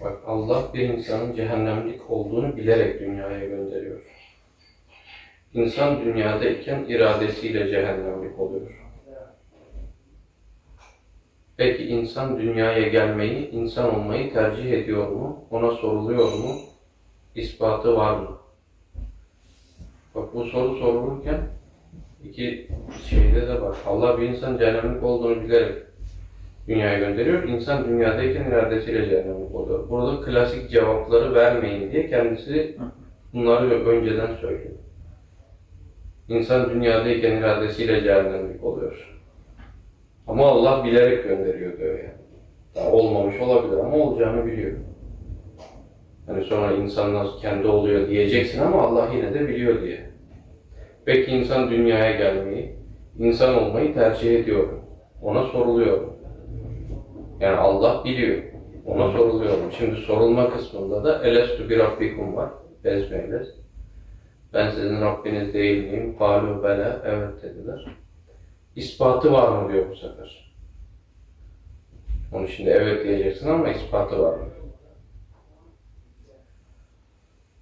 Bak Allah bir insanın cehennemlik olduğunu bilerek dünyaya gönderiyor. İnsan dünyadayken iradesiyle cehennemlik oluyor. Peki insan dünyaya gelmeyi, insan olmayı tercih ediyor mu? Ona soruluyor mu? İspatı var mı? Bak bu soru sorulurken iki şeyde de var. Allah bir insan cehennemlik olduğunu bilerek dünyaya gönderiyor. İnsan dünyadayken iradesiyle cehennemlik oluyor. Burada klasik cevapları vermeyin diye kendisi bunları önceden söylüyor. İnsan dünyadayken iradesiyle cehennemlik oluyor. Ama Allah bilerek gönderiyor diyor yani. Daha olmamış olabilir ama olacağını biliyor. Hani sonra insanlar kendi oluyor diyeceksin ama Allah yine de biliyor diye. Peki insan dünyaya gelmeyi, insan olmayı tercih ediyor? Ona soruluyor? Yani Allah biliyor. Ona soruluyor? Şimdi sorulma kısmında da Elestu bir Rabbikum var. Bezmeyle. Ben sizin Rabbiniz değil miyim? Kalu bele. Evet dediler. İspatı var mı diyor bu sefer. Onu şimdi evet diyeceksin ama ispatı var mı?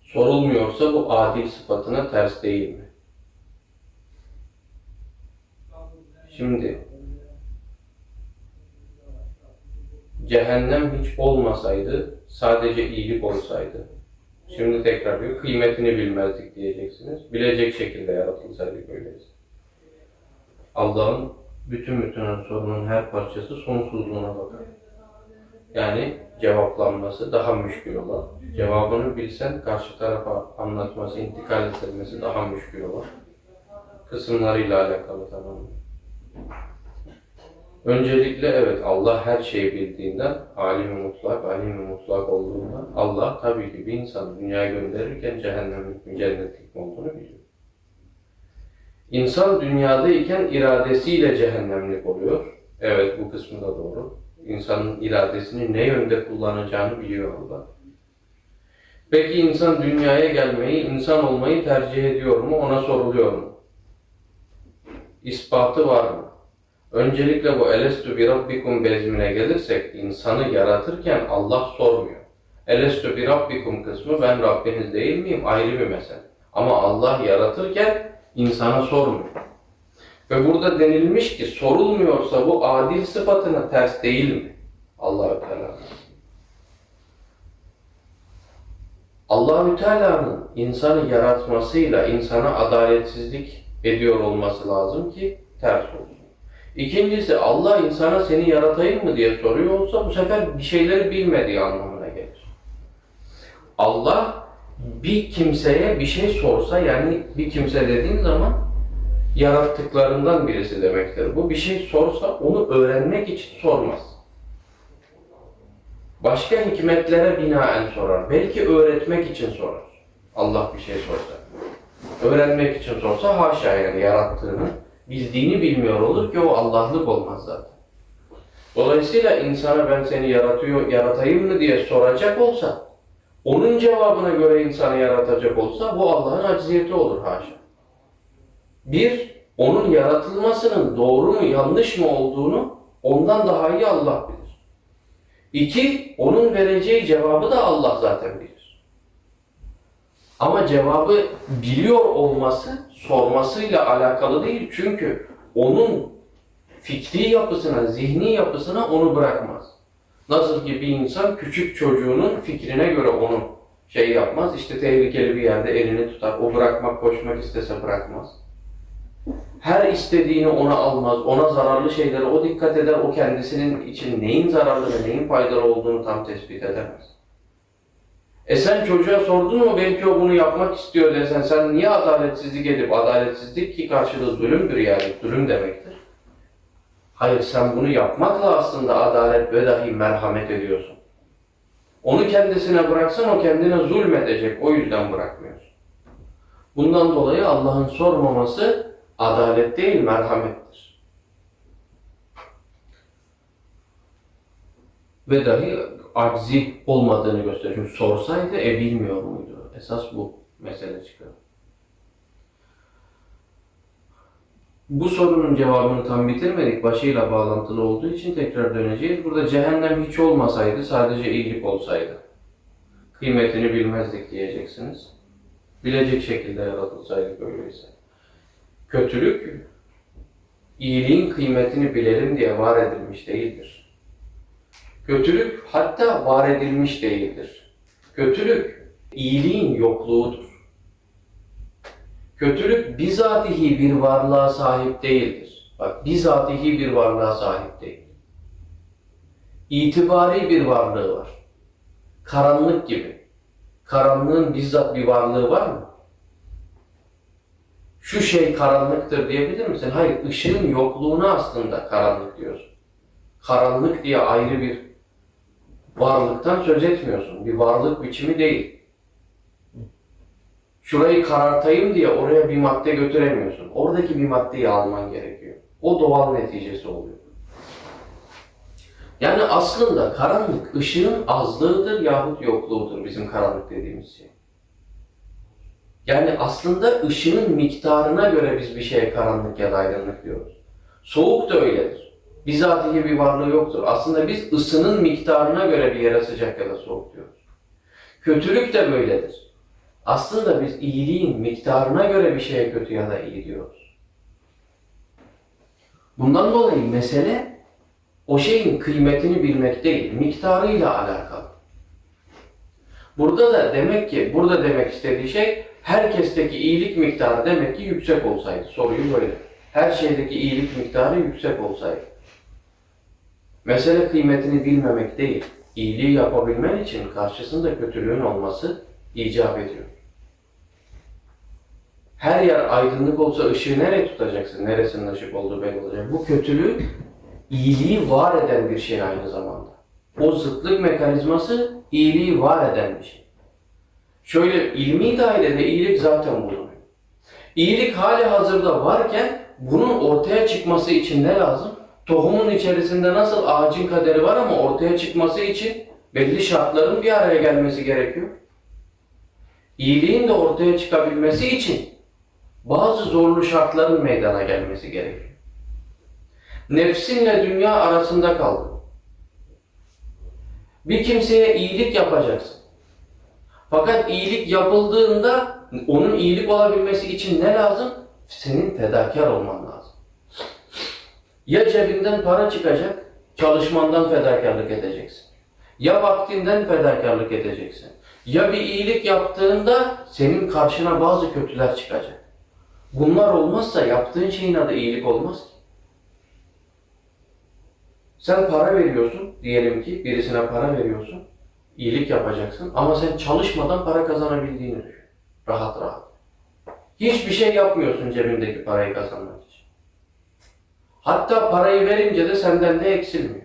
Sorulmuyorsa bu adil sıfatına ters değil mi? Şimdi cehennem hiç olmasaydı, sadece iyilik olsaydı. Şimdi tekrar diyor, kıymetini bilmezdik diyeceksiniz. Bilecek şekilde yaratılsaydık öyleyse. Allah'ın bütün bütün sorunun her parçası sonsuzluğuna bakar. Yani cevaplanması daha müşkül olan, cevabını bilsen karşı tarafa anlatması, intikal ettirmesi daha müşkül olan kısımlarıyla alakalı tamamen. Öncelikle evet Allah her şeyi bildiğinden, alim mutlak, alim mutlak olduğundan Allah tabii ki bir insanı dünyaya gönderirken cehennemlik mi, cennetlik mi olduğunu biliyor. İnsan dünyadayken iradesiyle cehennemlik oluyor. Evet bu kısmı da doğru. İnsanın iradesini ne yönde kullanacağını biliyor Allah. Peki insan dünyaya gelmeyi, insan olmayı tercih ediyor mu? Ona soruluyor mu? İspatı var mı? Öncelikle bu elestu bi rabbikum bezmine gelirsek insanı yaratırken Allah sormuyor. Elestu bi rabbikum kısmı ben Rabbiniz değil miyim ayrı bir mesele. Ama Allah yaratırken insana sormuyor. Ve burada denilmiş ki sorulmuyorsa bu adil sıfatına ters değil mi? Allahü Teala. Allahü Teala'nın insanı yaratmasıyla insana adaletsizlik ediyor olması lazım ki ters olsun. İkincisi Allah insana seni yaratayım mı diye soruyor olsa bu sefer bir şeyleri bilmediği anlamına gelir. Allah bir kimseye bir şey sorsa yani bir kimse dediğin zaman yarattıklarından birisi demektir. Bu bir şey sorsa onu öğrenmek için sormaz. Başka hikmetlere binaen sorar. Belki öğretmek için sorar. Allah bir şey sorsa. Öğrenmek için sorsa haşa yani yarattığını, bildiğini bilmiyor olur ki o Allah'lık olmaz zaten. Dolayısıyla insana ben seni yaratıyor, yaratayım mı diye soracak olsa, onun cevabına göre insanı yaratacak olsa bu Allah'ın acziyeti olur haşa. Bir, onun yaratılmasının doğru mu yanlış mı olduğunu ondan daha iyi Allah bilir. İki, onun vereceği cevabı da Allah zaten bilir. Ama cevabı biliyor olması sormasıyla alakalı değil. Çünkü onun fikri yapısına, zihni yapısına onu bırakmaz. Nasıl ki bir insan küçük çocuğunun fikrine göre onu şey yapmaz. İşte tehlikeli bir yerde elini tutar. O bırakmak, koşmak istese bırakmaz. Her istediğini ona almaz. Ona zararlı şeylere o dikkat eder. O kendisinin için neyin zararlı ve neyin faydalı olduğunu tam tespit edemez. E sen çocuğa sordun mu belki o bunu yapmak istiyor desen sen niye adaletsizlik edip adaletsizlik ki karşılığı zulümdür yani zulüm demektir. Hayır sen bunu yapmakla aslında adalet ve dahi merhamet ediyorsun. Onu kendisine bıraksan o kendine zulmedecek o yüzden bırakmıyorsun. Bundan dolayı Allah'ın sormaması adalet değil merhamettir. Ve dahi aczi olmadığını gösteriyor. Çünkü sorsaydı e bilmiyor muydu? Esas bu mesele çıkıyor. Bu sorunun cevabını tam bitirmedik. Başıyla bağlantılı olduğu için tekrar döneceğiz. Burada cehennem hiç olmasaydı, sadece iyilik olsaydı. kıymetini bilmezdik diyeceksiniz. Bilecek şekilde yaratılsaydık öyleyse. Kötülük, iyiliğin kıymetini bilelim diye var edilmiş değildir. Kötülük hatta var edilmiş değildir. Kötülük, iyiliğin yokluğudur. Kötülük bizatihi bir varlığa sahip değildir. Bak bizatihi bir varlığa sahip değil. İtibari bir varlığı var. Karanlık gibi. Karanlığın bizzat bir varlığı var mı? Şu şey karanlıktır diyebilir misin? Hayır, ışığın yokluğuna aslında karanlık diyorsun. Karanlık diye ayrı bir varlıktan söz etmiyorsun. Bir varlık biçimi değil. Şurayı karartayım diye oraya bir madde götüremiyorsun. Oradaki bir maddeyi alman gerekiyor. O doğal neticesi oluyor. Yani aslında karanlık ışığın azlığıdır yahut yokluğudur bizim karanlık dediğimiz şey. Yani aslında ışığın miktarına göre biz bir şeye karanlık ya da aydınlık diyoruz. Soğuk da öyledir. Bizatihi bir varlığı yoktur. Aslında biz ısının miktarına göre bir yere sıcak ya da soğuk diyoruz. Kötülük de böyledir. Aslında biz iyiliğin miktarına göre bir şeye kötü ya da iyi diyoruz. Bundan dolayı mesele o şeyin kıymetini bilmek değil, miktarıyla alakalı. Burada da demek ki, burada demek istediği şey herkesteki iyilik miktarı demek ki yüksek olsaydı. Soruyu böyle. Her şeydeki iyilik miktarı yüksek olsaydı. Mesele kıymetini bilmemek değil. İyiliği yapabilmen için karşısında kötülüğün olması icap ediyor. Her yer aydınlık olsa ışığı nereye tutacaksın? Neresinin ışık olduğu belli olacak. Bu kötülük iyiliği var eden bir şey aynı zamanda. O zıtlık mekanizması iyiliği var eden bir şey. Şöyle ilmi dairede iyilik zaten bulunuyor. İyilik hali hazırda varken bunun ortaya çıkması için ne lazım? Tohumun içerisinde nasıl ağacın kaderi var ama ortaya çıkması için belli şartların bir araya gelmesi gerekiyor. İyiliğin de ortaya çıkabilmesi için bazı zorlu şartların meydana gelmesi gerekiyor. Nefsinle dünya arasında kaldın. Bir kimseye iyilik yapacaksın. Fakat iyilik yapıldığında onun iyilik olabilmesi için ne lazım? Senin fedakar olman lazım. Ya cebinden para çıkacak, çalışmandan fedakarlık edeceksin. Ya vaktinden fedakarlık edeceksin. Ya bir iyilik yaptığında senin karşına bazı kötüler çıkacak. Bunlar olmazsa yaptığın şeyin adı iyilik olmaz ki. Sen para veriyorsun, diyelim ki birisine para veriyorsun, iyilik yapacaksın ama sen çalışmadan para kazanabildiğini düşün. Rahat rahat. Hiçbir şey yapmıyorsun cebindeki parayı kazanmak. Hatta parayı verince de senden ne eksilmiyor.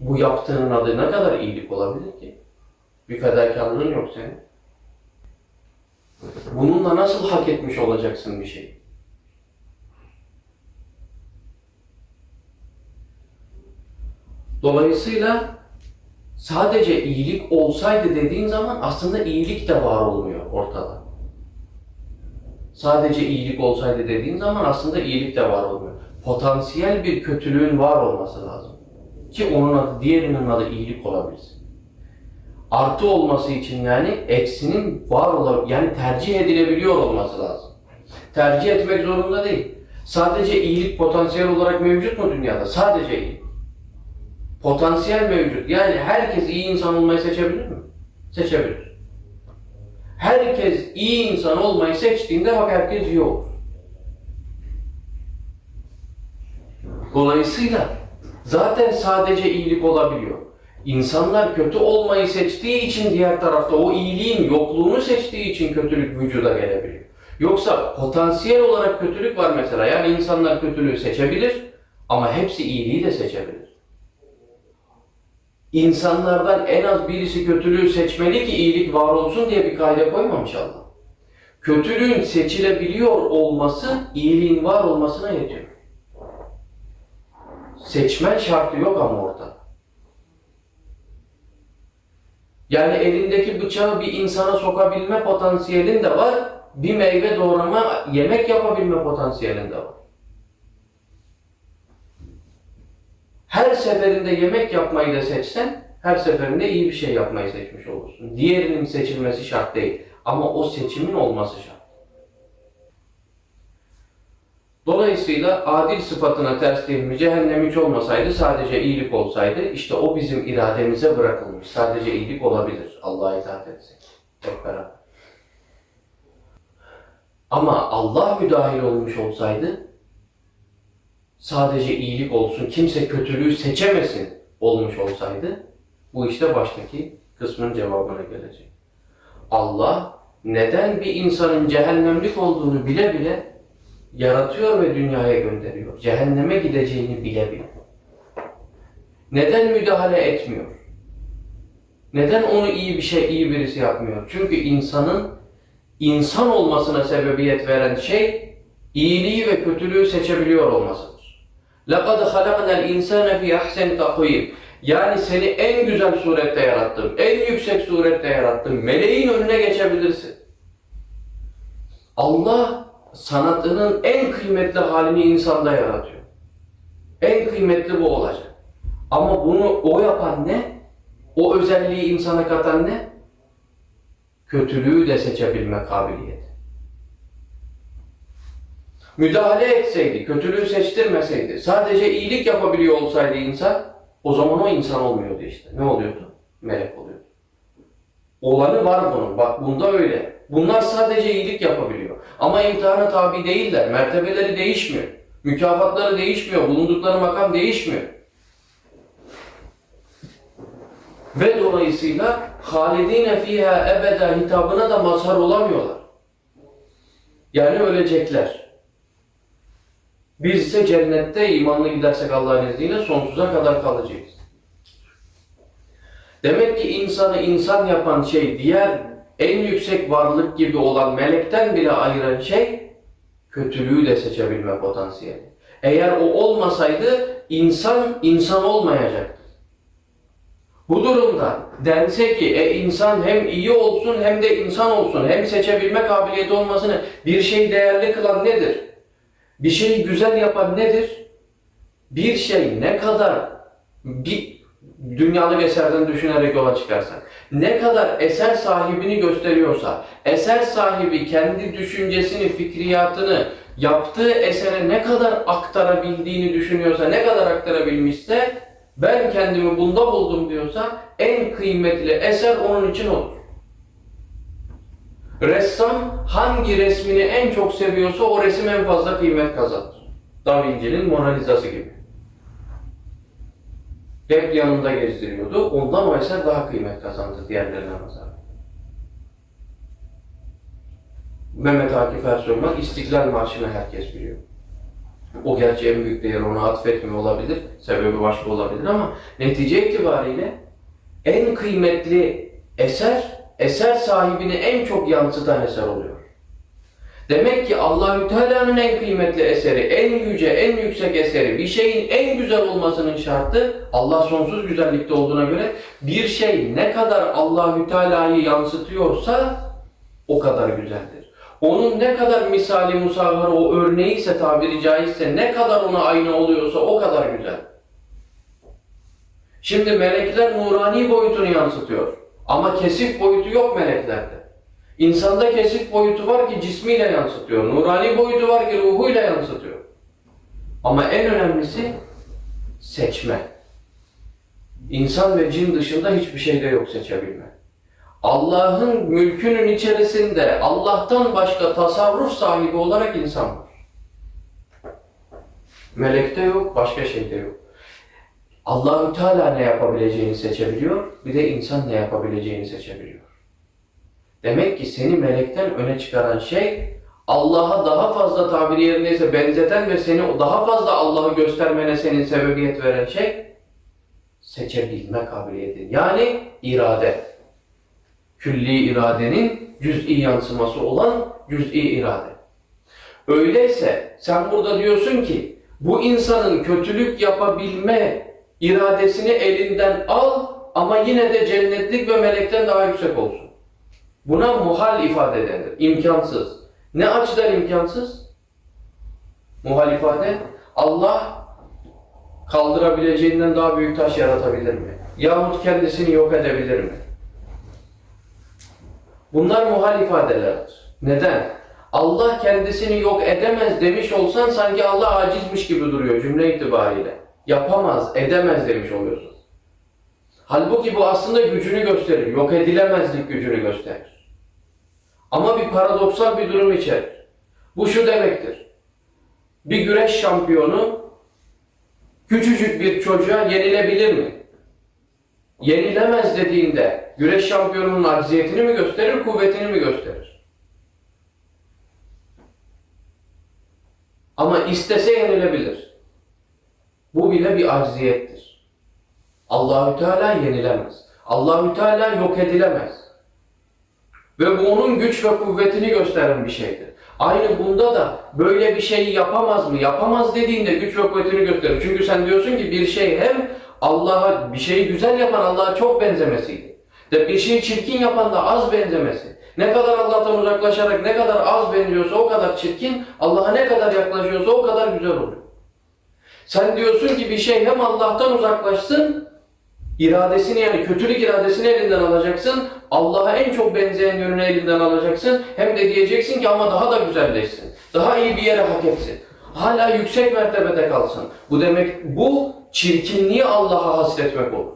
Bu yaptığının adı ne kadar iyilik olabilir ki? Bir fedakarlığın yok senin. Bununla nasıl hak etmiş olacaksın bir şey? Dolayısıyla sadece iyilik olsaydı dediğin zaman aslında iyilik de var olmuyor ortada. Sadece iyilik olsaydı dediğin zaman aslında iyilik de var olmuyor. Potansiyel bir kötülüğün var olması lazım. Ki onun adı, diğerinin adı iyilik olabilsin. Artı olması için yani eksinin var olan yani tercih edilebiliyor olması lazım. Tercih etmek zorunda değil. Sadece iyilik potansiyel olarak mevcut mu dünyada? Sadece iyilik. Potansiyel mevcut. Yani herkes iyi insan olmayı seçebilir mi? Seçebilir. Herkes iyi insan olmayı seçtiğinde bak herkes iyi olur. Dolayısıyla zaten sadece iyilik olabiliyor. İnsanlar kötü olmayı seçtiği için diğer tarafta o iyiliğin yokluğunu seçtiği için kötülük vücuda gelebiliyor. Yoksa potansiyel olarak kötülük var mesela. Yani insanlar kötülüğü seçebilir ama hepsi iyiliği de seçebilir. İnsanlardan en az birisi kötülüğü seçmeli ki iyilik var olsun diye bir kaide koymamış Allah. Kötülüğün seçilebiliyor olması iyiliğin var olmasına yetiyor. Seçmen şartı yok ama ortada. Yani elindeki bıçağı bir insana sokabilme potansiyelin de var. Bir meyve doğrama, yemek yapabilme potansiyelin de var. Her seferinde yemek yapmayı da seçsen Her seferinde iyi bir şey yapmayı seçmiş olursun. Diğerinin seçilmesi şart değil. Ama o seçimin olması şart. Dolayısıyla adil sıfatına ters değil? Cehennem hiç olmasaydı sadece iyilik olsaydı işte o bizim irademize bırakılmış. Sadece iyilik olabilir Allah'a itaat etsek. Hep beraber. Ama Allah müdahil olmuş olsaydı sadece iyilik olsun, kimse kötülüğü seçemesin olmuş olsaydı bu işte baştaki kısmın cevabına gelecek. Allah neden bir insanın cehennemlik olduğunu bile bile yaratıyor ve dünyaya gönderiyor. Cehenneme gideceğini bile bile. Neden müdahale etmiyor? Neden onu iyi bir şey, iyi birisi yapmıyor? Çünkü insanın insan olmasına sebebiyet veren şey iyiliği ve kötülüğü seçebiliyor olmasıdır. لَقَدْ خَلَقْنَا الْاِنْسَانَ فِي اَحْسَنِ تَقْوِيمٍ Yani seni en güzel surette yarattım, en yüksek surette yarattım, meleğin önüne geçebilirsin. Allah sanatının en kıymetli halini insanda yaratıyor. En kıymetli bu olacak. Ama bunu o yapan ne? O özelliği insana katan ne? Kötülüğü de seçebilme kabiliyeti. Müdahale etseydi, kötülüğü seçtirmeseydi, sadece iyilik yapabiliyor olsaydı insan, o zaman o insan olmuyordu işte. Ne oluyordu? Melek oluyordu. Olanı var bunun. Bak bunda öyle. Bunlar sadece iyilik yapabiliyor. Ama imtihana tabi değiller. Mertebeleri değişmiyor. Mükafatları değişmiyor. Bulundukları makam değişmiyor. Ve dolayısıyla halidine fiha ebeda hitabına da mazhar olamıyorlar. Yani ölecekler. Biz ise cennette imanlı gidersek Allah'ın izniyle sonsuza kadar kalacağız. Demek ki insanı insan yapan şey diğer en yüksek varlık gibi olan melekten bile ayıran şey kötülüğü de seçebilme potansiyeli. Eğer o olmasaydı insan insan olmayacaktı. Bu durumda dense ki e, insan hem iyi olsun hem de insan olsun hem seçebilme kabiliyeti olmasını bir şey değerli kılan nedir? Bir şeyi güzel yapan nedir? Bir şey ne kadar bir dünyalık eserden düşünerek yola çıkarsak ne kadar eser sahibini gösteriyorsa eser sahibi kendi düşüncesini, fikriyatını yaptığı esere ne kadar aktarabildiğini düşünüyorsa, ne kadar aktarabilmişse ben kendimi bunda buldum diyorsa en kıymetli eser onun için olur. Ressam hangi resmini en çok seviyorsa o resim en fazla kıymet kazanır. Da Vinci'nin Mona Lisa'sı gibi. Hep yanında gezdiriyordu. Ondan o eser daha kıymet kazandı diğerlerine nazaran. Mehmet Akif Ersoyman İstiklal Marşı'nı herkes biliyor. O gerçi en büyük değeri ona atfetmiyor olabilir. Sebebi başka olabilir ama netice itibariyle en kıymetli eser, eser sahibini en çok yansıtan eser oluyor. Demek ki Allahü Teala'nın en kıymetli eseri, en yüce, en yüksek eseri, bir şeyin en güzel olmasının şartı Allah sonsuz güzellikte olduğuna göre bir şey ne kadar Allahü Teala'yı yansıtıyorsa o kadar güzeldir. Onun ne kadar misali musavvarı o örneği ise tabiri caizse ne kadar ona aynı oluyorsa o kadar güzel. Şimdi melekler nurani boyutunu yansıtıyor. Ama kesif boyutu yok meleklerde. İnsanda kesif boyutu var ki cismiyle yansıtıyor. Nurani boyutu var ki ruhuyla yansıtıyor. Ama en önemlisi seçme. İnsan ve cin dışında hiçbir şeyde yok seçebilme. Allah'ın mülkünün içerisinde Allah'tan başka tasarruf sahibi olarak insan var. Melekte yok, başka şeyde yok. Allahü Teala ne yapabileceğini seçebiliyor, bir de insan ne yapabileceğini seçebiliyor. Demek ki seni melekten öne çıkaran şey Allah'a daha fazla tabiri yerindeyse benzeten ve seni daha fazla Allah'ı göstermene senin sebebiyet veren şey seçebilme kabiliyetin. Yani irade. Külli iradenin cüz'i yansıması olan cüz'i irade. Öyleyse sen burada diyorsun ki bu insanın kötülük yapabilme iradesini elinden al ama yine de cennetlik ve melekten daha yüksek olsun. Buna muhal ifade denir. İmkansız. Ne açıdan imkansız? Muhal ifade Allah kaldırabileceğinden daha büyük taş yaratabilir mi? Yahut kendisini yok edebilir mi? Bunlar muhal ifadelerdir. Neden? Allah kendisini yok edemez demiş olsan sanki Allah acizmiş gibi duruyor cümle itibariyle. Yapamaz, edemez demiş oluyorsun. Halbuki bu aslında gücünü gösterir. Yok edilemezlik gücünü gösterir. Ama bir paradoksal bir durum içerir. Bu şu demektir. Bir güreş şampiyonu küçücük bir çocuğa yenilebilir mi? Yenilemez dediğinde güreş şampiyonunun acziyetini mi gösterir, kuvvetini mi gösterir? Ama istese yenilebilir. Bu bile bir acziyettir. Allahü Teala yenilemez. Allahü Teala yok edilemez. Ve bu onun güç ve kuvvetini gösteren bir şeydir. Aynı bunda da böyle bir şeyi yapamaz mı? Yapamaz dediğinde güç ve kuvvetini gösterir. Çünkü sen diyorsun ki bir şey hem Allah'a bir şeyi güzel yapan Allah'a çok benzemesiydi. De bir şeyi çirkin yapan da az benzemesi. Ne kadar Allah'tan uzaklaşarak ne kadar az benziyorsa o kadar çirkin, Allah'a ne kadar yaklaşıyorsa o kadar güzel oluyor. Sen diyorsun ki bir şey hem Allah'tan uzaklaşsın, iradesini yani kötülük iradesini elinden alacaksın, Allah'a en çok benzeyen yönünü elinden alacaksın, hem de diyeceksin ki ama daha da güzelleşsin, daha iyi bir yere hak etsin, hala yüksek mertebede kalsın. Bu demek, bu çirkinliği Allah'a hasretmek olur.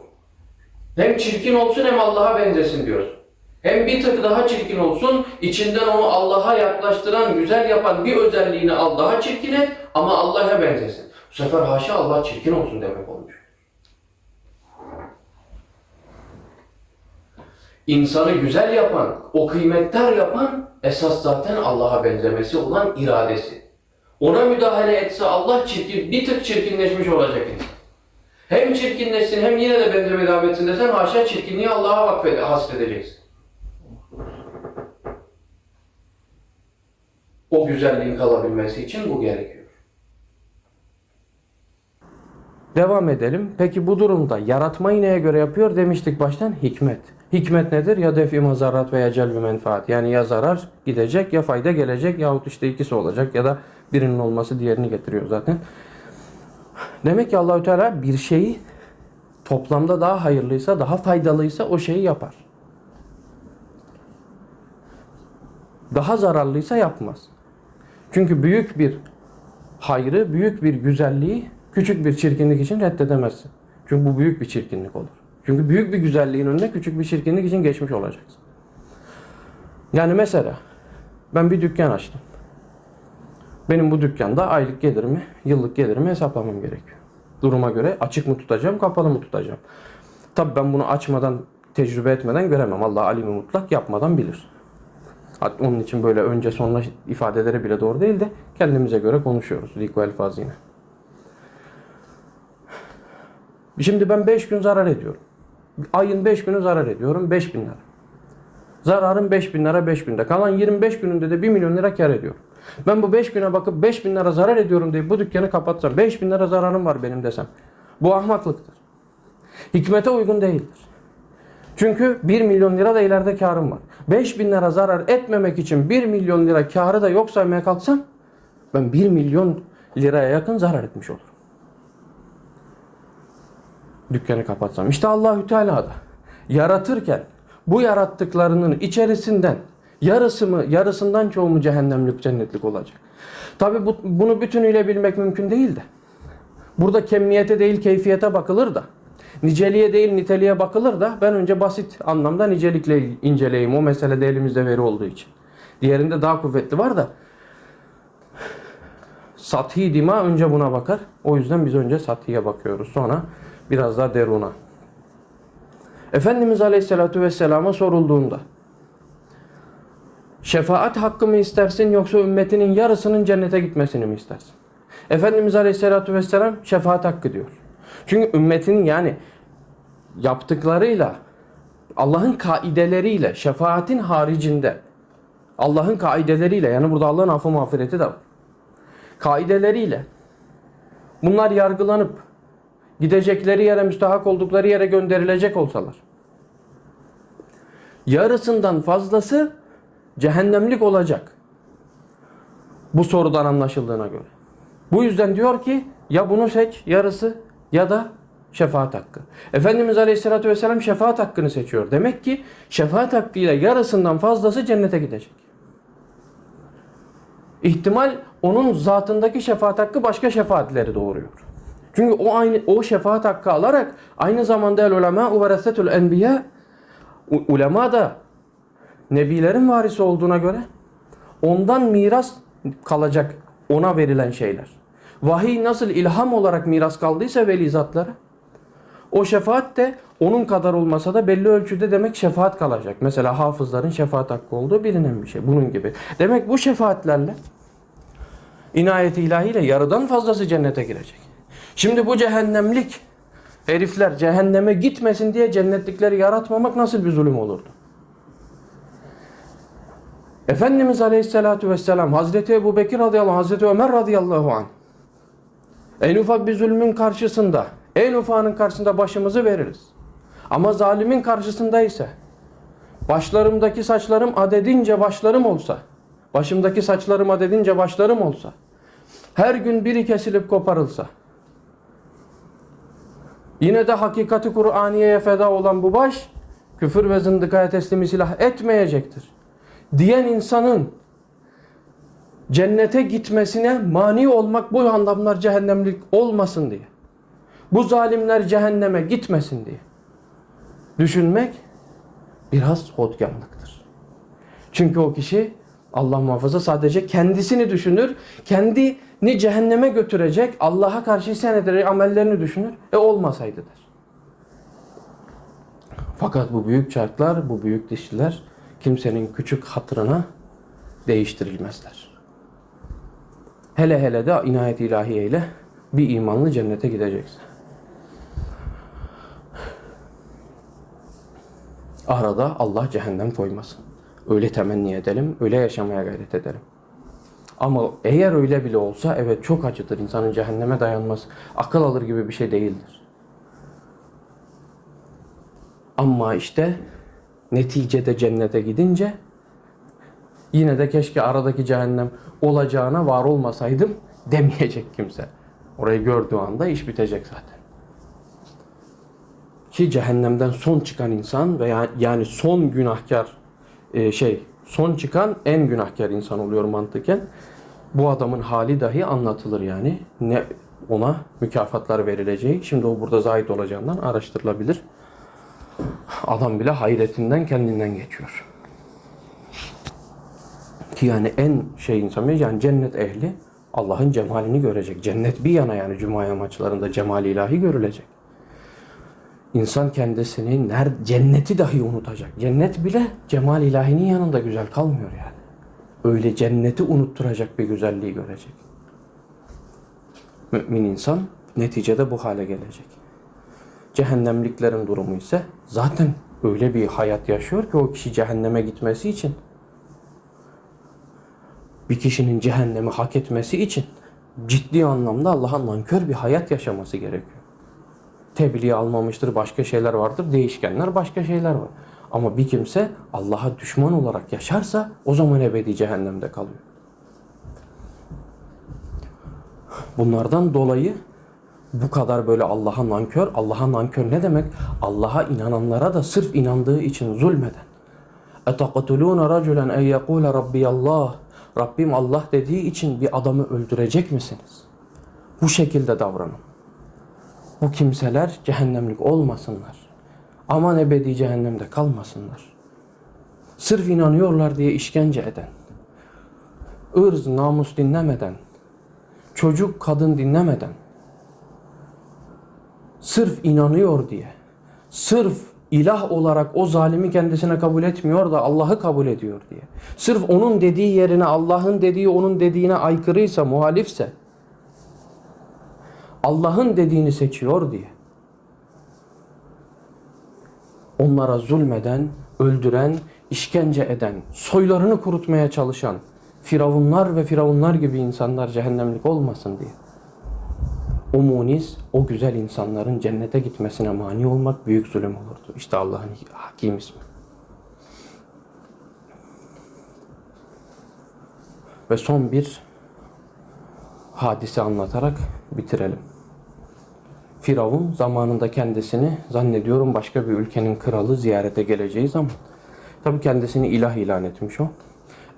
Hem çirkin olsun hem Allah'a benzesin diyorsun. Hem bir tık daha çirkin olsun, içinden onu Allah'a yaklaştıran, güzel yapan bir özelliğini al daha çirkin et ama Allah'a benzesin. Sefer haşa Allah çirkin olsun demek olmuş. İnsanı güzel yapan, o kıymetler yapan esas zaten Allah'a benzemesi olan iradesi. Ona müdahale etse Allah çirkin, bir tık çirkinleşmiş olacak insan. Hem çirkinleşsin hem yine de benzeme devam etsin desen haşa çirkinliği Allah'a vakfede, hasredeceksin. O güzelliğin kalabilmesi için bu gerekiyor. Devam edelim. Peki bu durumda yaratmayı neye göre yapıyor demiştik baştan? Hikmet. Hikmet nedir? Ya defi mazarat veya celbi menfaat. Yani ya zarar gidecek ya fayda gelecek yahut işte ikisi olacak ya da birinin olması diğerini getiriyor zaten. Demek ki Allahü Teala bir şeyi toplamda daha hayırlıysa, daha faydalıysa o şeyi yapar. Daha zararlıysa yapmaz. Çünkü büyük bir hayrı, büyük bir güzelliği küçük bir çirkinlik için reddedemezsin. Çünkü bu büyük bir çirkinlik olur. Çünkü büyük bir güzelliğin önüne küçük bir çirkinlik için geçmiş olacaksın. Yani mesela ben bir dükkan açtım. Benim bu dükkanda aylık gelirimi, yıllık gelirimi hesaplamam gerekiyor. Duruma göre açık mı tutacağım, kapalı mı tutacağım. Tabii ben bunu açmadan, tecrübe etmeden göremem. Allah alimi mutlak yapmadan bilir. Onun için böyle önce sonra ifadeleri bile doğru değil de kendimize göre konuşuyoruz. Lik ve elfaz yine. Şimdi ben 5 gün zarar ediyorum. Ayın 5 günü zarar ediyorum 5 bin lira. Zararım 5 bin lira 5 binde. Kalan 25 gününde de 1 milyon lira kar ediyorum. Ben bu 5 güne bakıp 5 bin lira zarar ediyorum diye bu dükkanı kapatsam 5 bin lira zararım var benim desem. Bu ahmaklıktır. Hikmete uygun değildir. Çünkü 1 milyon lira da ileride karım var. 5 bin lira zarar etmemek için 1 milyon lira karı da yok saymaya kalksam ben 1 milyon liraya yakın zarar etmiş olurum. Dükkanı kapatsam. İşte Allahü Teala da yaratırken bu yarattıklarının içerisinden yarısı mı, yarısından çoğu mu cehennemlik, cennetlik olacak. Tabi bu, bunu bütünüyle bilmek mümkün değil de. Burada kemiyete değil keyfiyete bakılır da. Niceliğe değil niteliğe bakılır da ben önce basit anlamda nicelikle inceleyeyim. O meselede elimizde veri olduğu için. Diğerinde daha kuvvetli var da sathi dima önce buna bakar. O yüzden biz önce sathiye bakıyoruz. Sonra biraz daha deruna. Efendimiz Aleyhisselatü Vesselam'a sorulduğunda şefaat hakkı mı istersin yoksa ümmetinin yarısının cennete gitmesini mi istersin? Efendimiz Aleyhisselatü Vesselam şefaat hakkı diyor. Çünkü ümmetinin yani yaptıklarıyla Allah'ın kaideleriyle şefaatin haricinde Allah'ın kaideleriyle yani burada Allah'ın affı mağfireti de var. Kaideleriyle bunlar yargılanıp gidecekleri yere müstahak oldukları yere gönderilecek olsalar yarısından fazlası cehennemlik olacak. Bu sorudan anlaşıldığına göre. Bu yüzden diyor ki ya bunu seç yarısı ya da şefaat hakkı. Efendimiz Aleyhisselatü Vesselam şefaat hakkını seçiyor. Demek ki şefaat hakkıyla yarısından fazlası cennete gidecek. İhtimal onun zatındaki şefaat hakkı başka şefaatleri doğuruyor. Çünkü o aynı o şefaat hakkı alarak aynı zamanda el ulema veresetul enbiya ulema da nebilerin varisi olduğuna göre ondan miras kalacak ona verilen şeyler. Vahiy nasıl ilham olarak miras kaldıysa veli zatlara o şefaat de onun kadar olmasa da belli ölçüde demek şefaat kalacak. Mesela hafızların şefaat hakkı olduğu bilinen bir şey. Bunun gibi. Demek bu şefaatlerle inayeti ilahiyle yarıdan fazlası cennete girecek. Şimdi bu cehennemlik herifler cehenneme gitmesin diye cennetlikleri yaratmamak nasıl bir zulüm olurdu? Efendimiz Aleyhisselatü Vesselam Hazreti Ebu Bekir radıyallahu anh, Hazreti Ömer radıyallahu anh en ufak bir zulmün karşısında en ufağının karşısında başımızı veririz. Ama zalimin karşısında ise başlarımdaki saçlarım adedince başlarım olsa başımdaki saçlarım adedince başlarım olsa her gün biri kesilip koparılsa yine de hakikati Kur'aniye'ye feda olan bu baş küfür ve zındıkaya teslimi silah etmeyecektir. Diyen insanın cennete gitmesine mani olmak bu adamlar cehennemlik olmasın diye. Bu zalimler cehenneme gitmesin diye. Düşünmek biraz hodgamlıktır. Çünkü o kişi Allah muhafaza sadece kendisini düşünür. Kendini cehenneme götürecek Allah'a karşı isyan ederek amellerini düşünür. E olmasaydı der. Fakat bu büyük çarklar, bu büyük dişliler kimsenin küçük hatırına değiştirilmezler. Hele hele de inayet ilahiye ile bir imanlı cennete gideceksin. Arada Allah cehennem koymasın. Öyle temenni edelim, öyle yaşamaya gayret edelim. Ama eğer öyle bile olsa evet çok acıdır insanın cehenneme dayanması. Akıl alır gibi bir şey değildir. Ama işte neticede cennete gidince yine de keşke aradaki cehennem olacağına var olmasaydım demeyecek kimse. Orayı gördüğü anda iş bitecek zaten. Ki cehennemden son çıkan insan veya yani son günahkar e, şey son çıkan en günahkar insan oluyor mantıken. Bu adamın hali dahi anlatılır yani. Ne ona mükafatlar verileceği. Şimdi o burada zahit olacağından araştırılabilir. Adam bile hayretinden kendinden geçiyor. Ki yani en şey insan yani cennet ehli Allah'ın cemalini görecek. Cennet bir yana yani cuma maçlarında cemal ilahi görülecek. İnsan kendisini ner cenneti dahi unutacak. Cennet bile cemal ilahinin yanında güzel kalmıyor yani. Öyle cenneti unutturacak bir güzelliği görecek. Mümin insan neticede bu hale gelecek. Cehennemliklerin durumu ise zaten öyle bir hayat yaşıyor ki o kişi cehenneme gitmesi için bir kişinin cehennemi hak etmesi için ciddi anlamda Allah'a nankör bir hayat yaşaması gerekiyor Tebliğ almamıştır, başka şeyler vardır, değişkenler başka şeyler var. Ama bir kimse Allah'a düşman olarak yaşarsa o zaman ebedi cehennemde kalıyor. Bunlardan dolayı bu kadar böyle Allah'a nankör, Allah'a nankör ne demek? Allah'a inananlara da sırf inandığı için zulmeden. اَتَقَتُلُونَ رَجُلًا اَنْ يَقُولَ رَبِّيَ اللّٰهِ Rabbim Allah dediği için bir adamı öldürecek misiniz? Bu şekilde davranın. Bu kimseler cehennemlik olmasınlar. Aman ebedi cehennemde kalmasınlar. Sırf inanıyorlar diye işkence eden, ırz, namus dinlemeden, çocuk, kadın dinlemeden, sırf inanıyor diye, sırf ilah olarak o zalimi kendisine kabul etmiyor da Allah'ı kabul ediyor diye. Sırf onun dediği yerine Allah'ın dediği onun dediğine aykırıysa, muhalifse Allah'ın dediğini seçiyor diye. Onlara zulmeden, öldüren, işkence eden, soylarını kurutmaya çalışan firavunlar ve firavunlar gibi insanlar cehennemlik olmasın diye. O muniz, o güzel insanların cennete gitmesine mani olmak büyük zulüm olurdu. İşte Allah'ın hakim ismi. Ve son bir hadise anlatarak bitirelim. Firavun zamanında kendisini zannediyorum başka bir ülkenin kralı ziyarete geleceği zaman tabi kendisini ilah ilan etmiş o.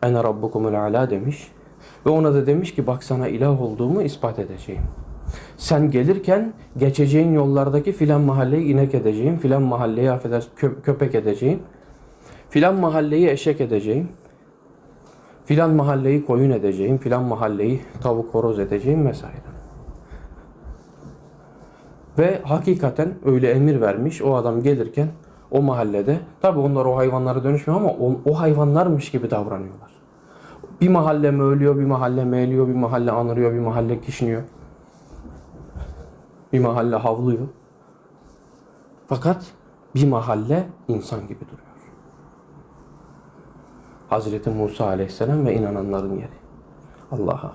Ene rabbukumul ala demiş. Ve ona da demiş ki bak sana ilah olduğumu ispat edeceğim. Sen gelirken geçeceğin yollardaki filan mahalleyi inek edeceğim. Filan mahalleyi affeder kö- köpek edeceğim. Filan mahalleyi eşek edeceğim. Filan mahalleyi koyun edeceğim. Filan mahalleyi tavuk horoz edeceğim vesaire. Ve hakikaten öyle emir vermiş. O adam gelirken o mahallede tabi onlar o hayvanlara dönüşmüyor ama o, o hayvanlarmış gibi davranıyorlar. Bir mahalle mi ölüyor, bir mahalle mi eğiliyor, bir mahalle anırıyor, bir mahalle kişniyor. Bir mahalle havlıyor. Fakat bir mahalle insan gibi duruyor. Hazreti Musa aleyhisselam ve inananların yeri. Allah'a.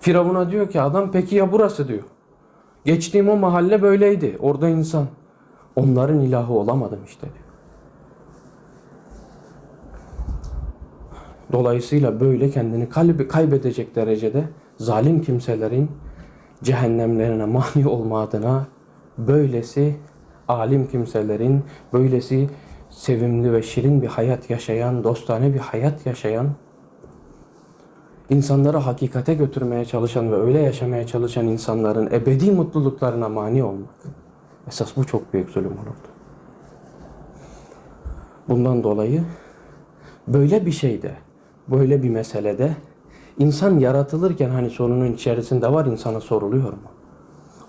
Firavun'a diyor ki adam peki ya burası diyor. Geçtiğim o mahalle böyleydi. Orada insan. Onların ilahı olamadım işte. Dolayısıyla böyle kendini kalbi kaybedecek derecede zalim kimselerin cehennemlerine mani olma adına böylesi alim kimselerin, böylesi sevimli ve şirin bir hayat yaşayan, dostane bir hayat yaşayan, insanları hakikate götürmeye çalışan ve öyle yaşamaya çalışan insanların ebedi mutluluklarına mani olmak. Esas bu çok büyük zulüm olurdu. Bundan dolayı böyle bir şeyde, böyle bir meselede insan yaratılırken hani sorunun içerisinde var insana soruluyor mu?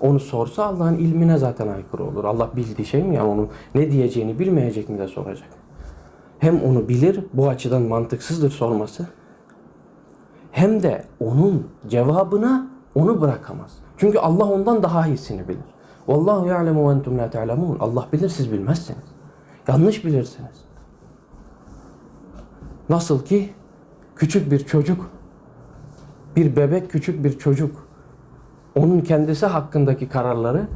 Onu sorsa Allah'ın ilmine zaten aykırı olur. Allah bildiği şey mi yani onu ne diyeceğini bilmeyecek mi de soracak. Hem onu bilir, bu açıdan mantıksızdır sorması. Hem de onun cevabına onu bırakamaz. Çünkü Allah ondan daha iyisini bilir. Vallahu ya'lemu ve entum la ta'lemun. Allah bilir siz bilmezsiniz. Yanlış bilirsiniz. Nasıl ki küçük bir çocuk, bir bebek küçük bir çocuk onun kendisi hakkındaki kararları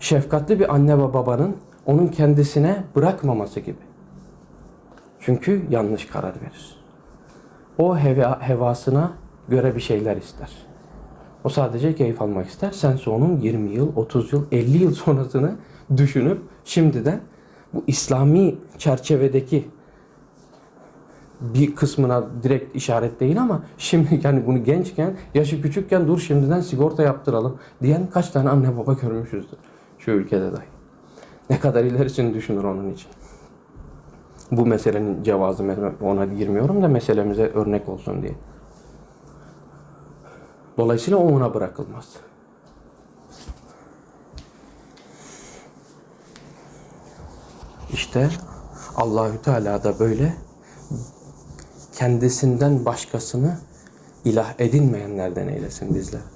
şefkatli bir anne ve babanın onun kendisine bırakmaması gibi. Çünkü yanlış karar verir. O heva, hevasına göre bir şeyler ister. O sadece keyif almak ister. Sense onun 20 yıl, 30 yıl, 50 yıl sonrasını düşünüp şimdiden bu İslami çerçevedeki bir kısmına direkt işaret değil ama şimdi yani bunu gençken, yaşı küçükken dur şimdiden sigorta yaptıralım diyen kaç tane anne baba görmüşüzdür şu ülkede dahi. Ne kadar ilerisini düşünür onun için. Bu meselenin cevazı ona girmiyorum da meselemize örnek olsun diye. Dolayısıyla o ona bırakılmaz. İşte Allahü Teala da böyle kendisinden başkasını ilah edinmeyenlerden eylesin bizleri. de.